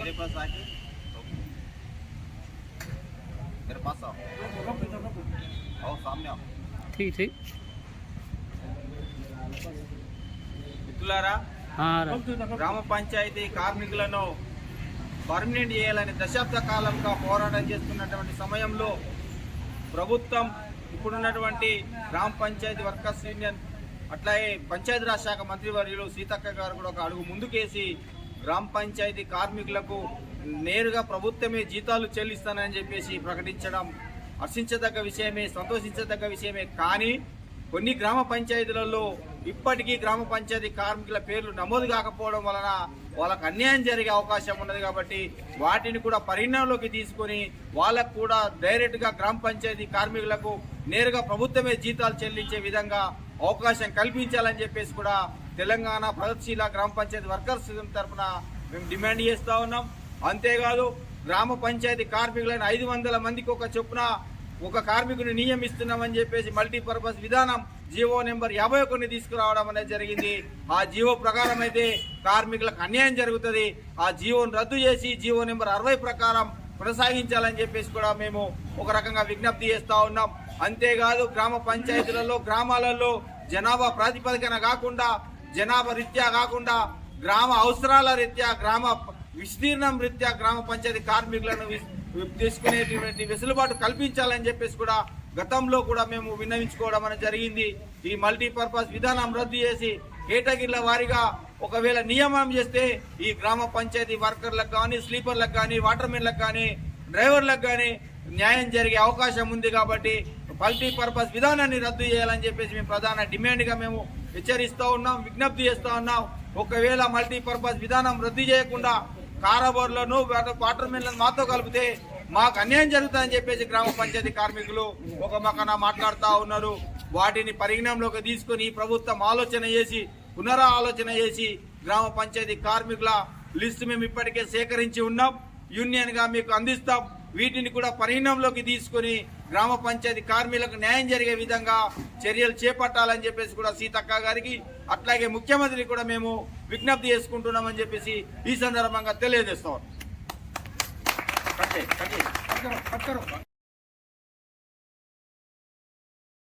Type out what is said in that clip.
मेरे पास आके मेरे पास आओ आओ सामने आओ ठीक ठीक గ్రామ పంచాయతీ కార్మికులను పర్మనెంట్ చేయాలని దశాబ్ద కాలంగా పోరాటం చేస్తున్నటువంటి సమయంలో ప్రభుత్వం ఇప్పుడున్నటువంటి గ్రామ పంచాయతీ వర్కర్స్ యూనియన్ అట్లాగే పంచాయతీరాజ్ శాఖ మంత్రివర్యులు సీతక్క గారు కూడా ఒక అడుగు ముందుకేసి గ్రామ పంచాయతీ కార్మికులకు నేరుగా ప్రభుత్వమే జీతాలు చెల్లిస్తానని చెప్పేసి ప్రకటించడం హర్షించదగ్గ విషయమే సంతోషించదగ్గ విషయమే. కానీ కొన్ని గ్రామ పంచాయతీలలో ఇప్పటికీ గ్రామ పంచాయతీ కార్మికుల పేర్లు నమోదు కాకపోవడం వలన వాళ్ళకు అన్యాయం జరిగే అవకాశం ఉన్నది కాబట్టి వాటిని కూడా పరిణామంలోకి తీసుకొని వాళ్ళకు కూడా డైరెక్ట్గా గ్రామ పంచాయతీ కార్మికులకు నేరుగా ప్రభుత్వమే జీతాలు చెల్లించే విధంగా అవకాశం కల్పించాలని చెప్పేసి కూడా తెలంగాణ ప్రగతిశీల గ్రామ పంచాయతీ వర్కర్స్ తరఫున మేము డిమాండ్ చేస్తూ ఉన్నాం. అంతేకాదు గ్రామ పంచాయతీ కార్మికులను ఐదు వందల మందికి ఒక చొప్పున ఒక కార్మికుని నియమిస్తున్నామని చెప్పేసి మల్టీపర్పస్ విధానం జీవో నెంబర్ యాభై ఒకటిని తీసుకురావడం అనేది జరిగింది. ఆ జీవో ప్రకారం అయితే కార్మికులకు అన్యాయం జరుగుతుంది. ఆ జీవోను రద్దు చేసి జీవో నెంబర్ అరవై ప్రకారం కొనసాగించాలని చెప్పేసి కూడా మేము ఒక రకంగా విజ్ఞప్తి చేస్తూ ఉన్నాం. అంతేకాదు గ్రామ పంచాయతీలలో గ్రామాలలో జనాభా ప్రాతిపదికన కాకుండా జనాభా రీత్యా కాకుండా గ్రామ అవసరాల రీత్యా గ్రామ విస్తీర్ణం రీత్యా గ్రామ పంచాయతీ కార్మికులను వి- తీసుకునేటువంటి వెసులుబాటు కల్పించాలని చెప్పేసి కూడా గతంలో కూడా మేము విన్నవించుకోవడం అనేది జరిగింది. ఈ మల్టీపర్పస్ విధానం రద్దు చేసి కేటగిరీల వారీగా ఒకవేళ నియమనం చేస్తే ఈ గ్రామ పంచాయతీ వర్కర్లకు కానీ స్లీపర్లకు కానీ వాటర్మెన్లకు కానీ డ్రైవర్లకు కానీ న్యాయం జరిగే అవకాశం ఉంది కాబట్టి మల్టీపర్పస్ విధానాన్ని రద్దు చేయాలని చెప్పేసి మేము ప్రధాన డిమాండ్గా మేము హెచ్చరిస్తూ ఉన్నాం విజ్ఞప్తి చేస్తూ ఉన్నాం. ఒకవేళ మల్టీపర్పస్ విధానం రద్దు చేయకుండా కారాబోర్లను వాటర్ మెన్లను మాతో కలిపితే మాకు అన్యాయం జరుగుతుందని చెప్పేసి గ్రామ పంచాయతీ కార్మికులు ఒక మకన మాట్లాడుతూ ఉన్నారు. వాటిని పరిగణంలోకి తీసుకొని ప్రభుత్వం ఆలోచన చేసి పునరా ఆలోచన చేసి గ్రామ పంచాయతీ కార్మికుల లిస్టు మేము ఇప్పటికే సేకరించి ఉన్నాం. యూనియన్గా మీకు అందిస్తాం. వీటిని కూడా పరిగణంలోకి తీసుకొని గ్రామ పంచాయతీ కార్మికులకు న్యాయం జరిగే విధంగా చర్యలు చేపట్టాలని చెప్పేసి కూడా సీతక్క గారికి అట్లాగే ముఖ్యమంత్రిని కూడా మేము విజ్ఞప్తి చేసుకుంటున్నామని చెప్పేసి ఈ సందర్భంగా తెలియజేస్తాం.